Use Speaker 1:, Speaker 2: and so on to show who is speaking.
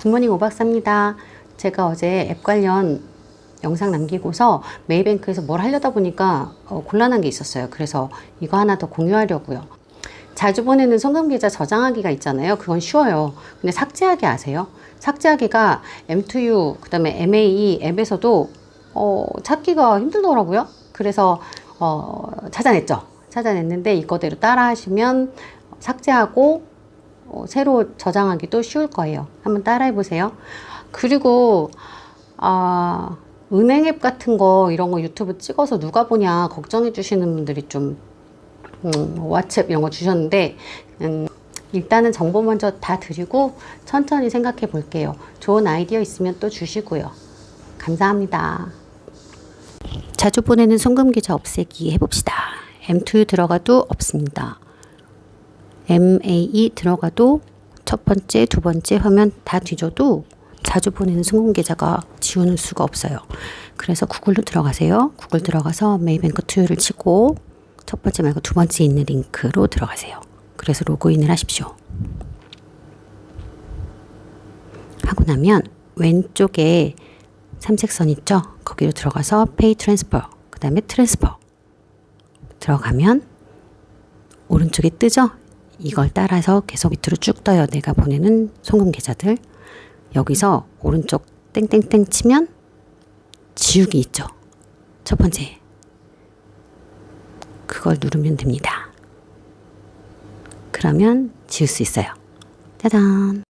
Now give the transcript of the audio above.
Speaker 1: 굿모닝 오박사입니다. 제가 어제 앱 관련 영상 남기고서 메이뱅크에서 뭘 하려다 보니까 어, 곤란한 게 있었어요. 그래서 이거 하나 더 공유하려고요. 자주 보내는 송금 계좌 저장하기가 있잖아요. 그건 쉬워요. 근데 삭제하기 아세요? 삭제하기가 M2U 그다음에 MAE 앱에서도 어, 찾기가 힘들더라고요. 그래서 어, 찾아냈죠. 찾아냈는데 이거대로 따라 하시면 삭제하고 어, 새로 저장하기도 쉬울 거예요. 한번 따라해 보세요. 그리고 아, 은행 앱 같은 거 이런 거 유튜브 찍어서 누가 보냐 걱정해 주시는 분들이 좀 음, 왓츠앱 이런 거 주셨는데 음, 일단은 정보 먼저 다 드리고 천천히 생각해 볼게요. 좋은 아이디어 있으면 또 주시고요. 감사합니다. 자주 보내는 송금 계좌 없애기 해봅시다. M2 들어가도 없습니다. MAE 들어가도 첫 번째, 두 번째 화면 다 뒤져도 자주 보내는 송금 계좌가 지우는 수가 없어요. 그래서 구글로 들어가세요. 구글 들어가서 메이뱅크 투유를 치고 첫 번째 말고 두 번째 있는 링크로 들어가세요. 그래서 로그인을 하십시오. 하고 나면 왼쪽에 삼색선 있죠? 거기로 들어가서 페이 트랜스퍼, 그 다음에 트랜스퍼 들어가면 오른쪽에 뜨죠? 이걸 따라서 계속 밑으로 쭉 떠요. 내가 보내는 송금 계좌들. 여기서 오른쪽 땡땡땡 치면 지우기 있죠? 첫 번째. 그걸 누르면 됩니다. 그러면 지울 수 있어요. 짜잔.